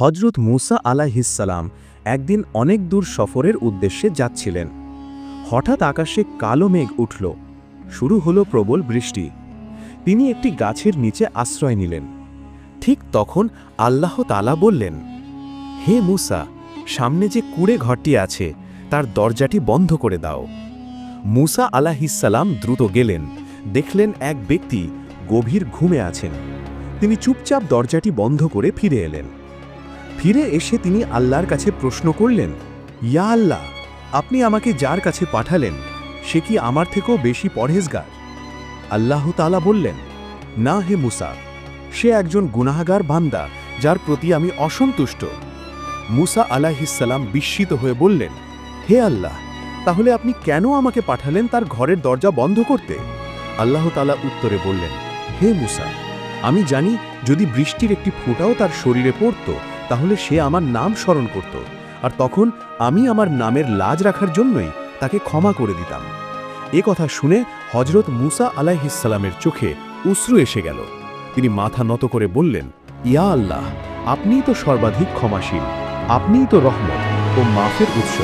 হজরত মুসা আলাহিসাল্লাম একদিন অনেক দূর সফরের উদ্দেশ্যে যাচ্ছিলেন। হঠাৎ আকাশে কালো মেঘ উঠল। শুরু হলো প্রবল বৃষ্টি। তিনি একটি গাছের নিচে আশ্রয় নিলেন। ঠিক তখন আল্লাহ তালা বললেন, হে মুসা, সামনে যে কুড়ে ঘরটি আছে, তার দরজাটি বন্ধ করে দাও। মুসা আলাহিসাল্লাম দ্রুত গেলেন। দেখলেন এক ব্যক্তি গভীর ঘুমে আছেন। তিনি চুপচাপ দরজাটি বন্ধ করে ফিরে এলেন। ফিরে এসে তিনি আল্লাহর কাছে প্রশ্ন করলেন, ইয়া আল্লাহ, আপনি আমাকে যার কাছে পাঠালেন, সে কি আমার থেকেও বেশি পরহেজগার? আল্লাহ তালা বললেন, না হে মুসা, সে একজন গুনাহগার বান্দা যার প্রতি আমি অসন্তুষ্ট। মুসা আলাহিসাল্লাম বিস্মিত হয়ে বললেন, হে আল্লাহ, তাহলে আপনি কেন আমাকে পাঠালেন তার ঘরের দরজা বন্ধ করতে? আল্লাহ তালা উত্তরে বললেন, হে মুসা, আমি জানি যদি বৃষ্টির একটি ফোঁটাও তার শরীরে পড়ত তাহলে সে আমার নাম স্মরণ করত আর তখন আমি আমার নামের লাজ রাখার জন্যই তাকে ক্ষমা করে দিতাম। এ কথা শুনে হজরত মুসা আলাইহিসালামের চোখে উসরু এসে গেল। তিনি মাথা নত করে বললেন, ইয়া আল্লাহ, আপনিই তো সর্বাধিক ক্ষমাশীল, আপনিই তো রহমত ও মাফের উৎস।